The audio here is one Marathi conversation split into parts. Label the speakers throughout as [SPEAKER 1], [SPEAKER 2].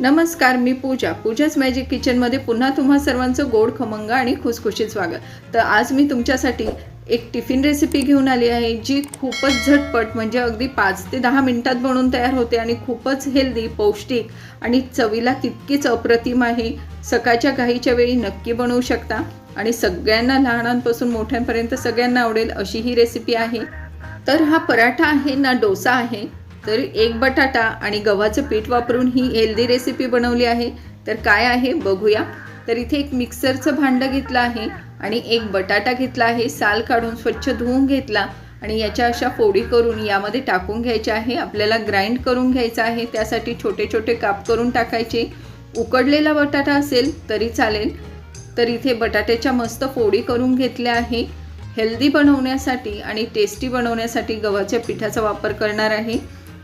[SPEAKER 1] नमस्कार मी पूजा. पूजाच मॅजिक किचनमध्ये पुन्हा तुम्हा सर्वांचं गोड खमंग आणि खुसखुशीत स्वागत. तर आज मी तुमच्यासाठी एक टिफिन रेसिपी घेऊन आली आहे जी खूपच झटपट म्हणजे अगदी पाच ते दहा मिनटात बनवून तयार होते आणि खूपच हेल्दी पौष्टिक आणि चवीला तितकीच अप्रतिम आहे. सकाळच्या घाईच्या वेळी नक्की बनवू शकता आणि सगळ्यांना लहानांपासून मोठ्यांपर्यंत सगळ्यांना आवडेल अशी ही रेसिपी आहे. तर हा पराठा आहे ना डोसा आहे? तर एक बटाटा आणि गव्हाचं पीठ वापरून ही हेल्दी रेसिपी बनवली आहे. तर काय आहे बघूया. तर इथे एक मिक्सरचं भांडं घेतलं आहे आणि एक बटाटा घेतला आहे. साल काढून स्वच्छ धुवून घेतला आणि याच्या अशा फोडी करून यामध्ये टाकून घ्यायच्या आहे. आपल्याला ग्राइंड करून घ्यायचं आहे. त्यासाठी छोटे छोटे काप करून टाकायचे. उकडलेला बटाटा असेल तरी चालेल. तर इथे बटाट्याच्या मस्त फोडी करून घेतल्या आहे. हेल्दी बनवण्यासाठी आणि टेस्टी बनवण्यासाठी गव्हाच्या पिठाचा वापर करणार आहे.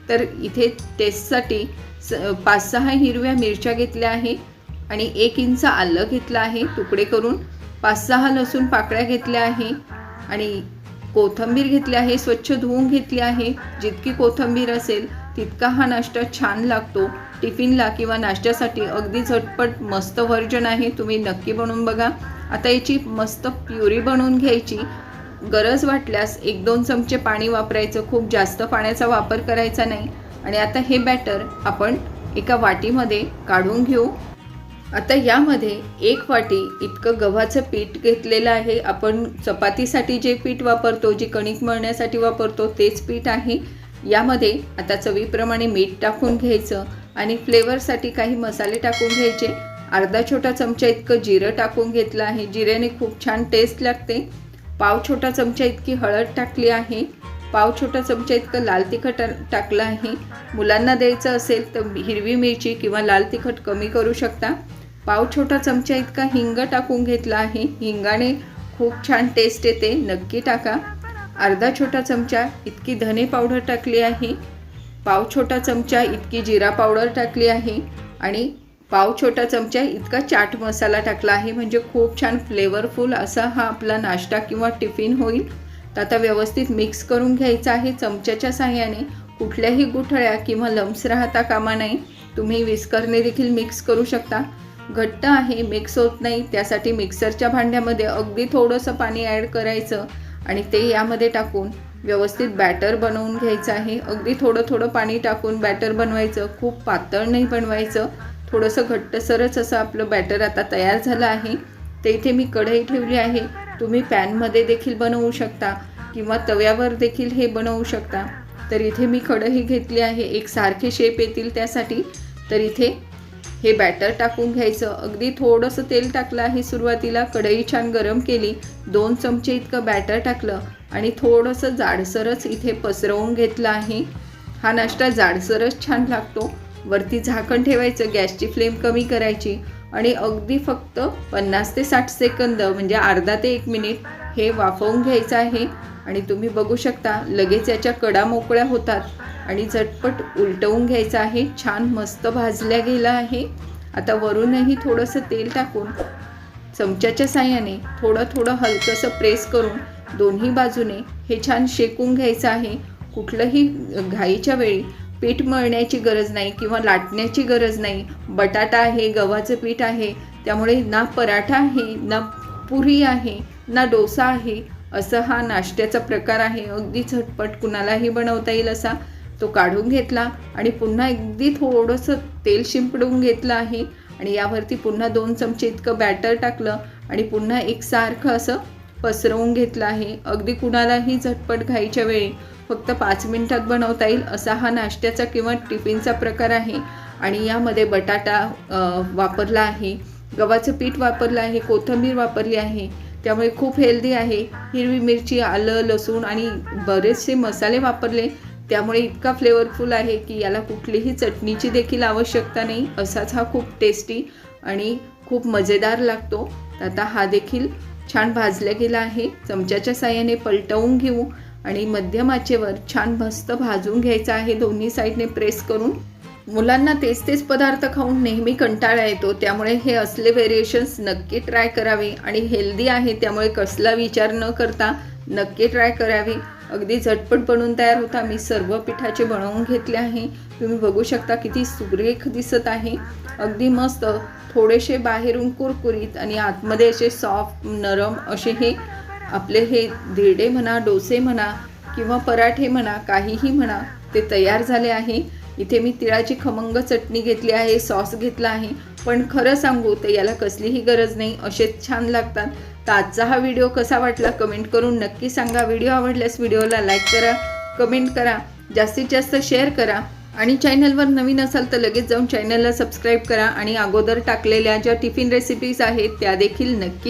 [SPEAKER 1] तर इथे टेस्टसाठी स पाच सहा हिरव्या मिरच्या घेतल्या आहे आणि एक इंच आलं घेतलं आहे तुकडे करून. पाच सहा लसूण पाकळ्या घेतल्या आहे आणि कोथंबीर घेतली आहे स्वच्छ धुवून घेतली आहे. जितकी कोथंबीर असेल तितका हा नाश्ता छान लागतो. टिफिनला किंवा नाश्त्यासाठी अगदी झटपट मस्त व्हर्जन आहे तुम्ही नक्की बनवून बघा. आता याची मस्त प्युरी बनवून घ्यायची. गरज वाटल्यास एक दोन चमचे पाणी वापरायचं खूप जास्त पाण्याचा वापर करायचा नाही. आणि आता हे बॅटर आपण एका वाटीमध्ये काढून घेऊ. आता यामध्ये एक वाटी इतकं गव्हाचं पीठ घेतलेलं आहे. आपण चपातीसाठी जे पीठ वापरतो जे कणिक मळण्यासाठी वापरतो तेच पीठ आहे. यामध्ये आता चवीप्रमाणे मीठ टाकून घ्यायचं आणि फ्लेवरसाठी काही मसाले टाकून घ्यायचे. अर्धा छोटा चमचा इतकं जिरं टाकून घेतलं आहे. जिऱ्याने खूप छान टेस्ट लागते. पाव छोटा चमचा इतकी हळद टाकली आहे. पाव छोटा चमचा इतकं लाल तिखट टाकलं आहे. मुलांना द्यायचं असेल तर हिरवी मिरची किंवा लाल तिखट कमी करू शकता. पाव छोटा चमचा इतका हिंग टाकून घेतला आहे. हिंगाने खूप छान टेस्ट येते. नक्की टाका. अर्धा छोटा चमचा इतकी धने पावडर टाकली आहे. पाव छोटा चमचा इतकी जिरा पावडर टाकली आहे. आणि पाव छोटा चमचा इतका चाट मसाला टाकला आहे म्हणजे खूप छान फ्लेवरफुल असा हा आपला नाश्ता किंवा टिफिन होईल. तर आता व्यवस्थित मिक्स करून घ्यायचा आहे चमच्याच्या साह्याने कुठल्याही गुठळ्या किंवा लम्स राहता कामा नाही तुम्ही विस्करने देखील मिक्स करू शकता. घट्ट आहे मिक्स होत नाही त्यासाठी मिक्सरच्या भांड्यामध्ये अगदी थोडंसं पाणी ॲड करायचं आणि ते यामध्ये टाकून व्यवस्थित बॅटर बनवून घ्यायचं आहे. अगदी थोडं थोडं पाणी टाकून बॅटर बनवायचं खूप पातळ नाही बनवायचं. थोडंसं घट्टसरच असं आपलं बॅटर आता तयार झालं आहे. ते इथे मी कढई ठेवली आहे. तुम्ही पॅनमध्ये देखील बनवू शकता किंवा तव्यावर देखील हे बनवू शकता. तर इथे मी कढई घेतली आहे. एक सारखे शेप येतील त्यासाठी. तर इथे हे बॅटर टाकून घ्यायचं. अगदी थोडंसं तेल टाकलं आहे सुरुवातीला. कढई छान गरम केली. दोन चमचे इतकं बॅटर टाकलं. आणि थोडंसं जाडसरच इथे पसरवून घेतलं आहे. हा नाश्ता जाडसरच छान लागतो. वरती झाकण ठेवायचं गॅसची फ्लेम कमी करायची आणि अगदी फक्त पन्नास ते साठ सेकंद म्हणजे अर्धा ते एक मिनिट हे वाफवून घ्यायचं आहे. आणि तुम्ही बघू शकता लगेच याच्या कडा मोकळ्या होतात आणि झटपट उलटवून घ्यायचं आहे. छान मस्त भाजल्या गेला आहे. आता वरूनही थोडंसं तेल टाकून चमच्याच्या साह्याने थोडं थोडं हलकंसं प्रेस करून दोन्ही बाजूने हे छान शेकून घ्यायचं आहे. कुठलंही घाईच्या वेळी पीठ मळण्याची गरज नाही किंवा लाटण्याची गरज नाही. बटाटा आहे गव्हाचं पीठ आहे त्यामुळे ना पराठा आहे ना पुरी आहे ना डोसा आहे असं हा नाश्त्याचा प्रकार आहे. अगदी झटपट कुणालाही बनवता येईल असा तो काढून घेतला आणि पुन्हा अगदी थोडंसं तेल शिंपडून घेतलं आहे आणि यावरती पुन्हा दोन चमचे इतकं बॅटर टाकलं आणि पुन्हा एकसारखं असं पसरवून घेतलं आहे. अगदी कुणालाही झटपट घाईच्या वेळी फक्त पाच मिनिटात बनवता येईल असा हा नाश्त्याचा किंवा टिफिनचा प्रकार आहे. आणि यामध्ये बटाटा वापरला आहे गव्हाचं पीठ वापरलं आहे कोथिंबीर वापरली आहे. त्यामुळे खूप हेल्दी आहे. हिरवी मिरची आलं लसूण आणि बरेचसे मसाले वापरले. त्यामुळे इतका फ्लेवरफुल आहे की याला कुठलीही चटणीची देखील आवश्यकता नाही. असाच हा खूप टेस्टी आणि खूप मजेदार लागतो. आता हा देखील छान भाजला गेला आहे. चमच्याच्या साह्याने पलटवून घेऊ. आणि मध्यमाचेवर छान मस्त भाजून घ्यायचं आहे. दोन्ही साईडने प्रेस करून. मुलांना तेच तेच पदार्थ खाऊन नेहमी कंटाळा येतो. त्यामुळे हे असले व्हेरिएशन्स नक्की ट्राय करावे. आणि हेल्दी आहे त्यामुळे कसला विचार न करता नक्की ट्राय करावी. अगदी झटपट बनून तयार होता. मी सर्व पिठाचे बनवून घेतले आहे. तुम्ही बघू शकता किती सुरेख दिसत आहे. अगदी मस्त. थोडेसे बाहेरून कुरकुरीत आणि आतमध्ये असे सॉफ्ट नरम असे हे आपले हे धिरडे म्हणा डोसे म्हणा किंवा पराठे म्हणा काहीही म्हणा ते तयार झाले आहे. इथे मी तिळाची खमंग चटणी घेतली आहे सॉस घेतला आहे. पण खरं सांगू तर याला कसलीही गरज नाही असेच छान लागतात. तर आजचा हा व्हिडिओ कसा वाटला कमेंट करून नक्की सांगा. व्हिडिओ आवडल्यास व्हिडिओला लाईक करा कमेंट करा जास्तीत जास्त शेअर करा आणि चॅनलवर नवीन असाल तर लगेच जाऊन चॅनलला सबस्क्राईब करा आणि अगोदर टाकलेल्या ज्या टिफिन रेसिपीज आहेत त्या देखील नक्की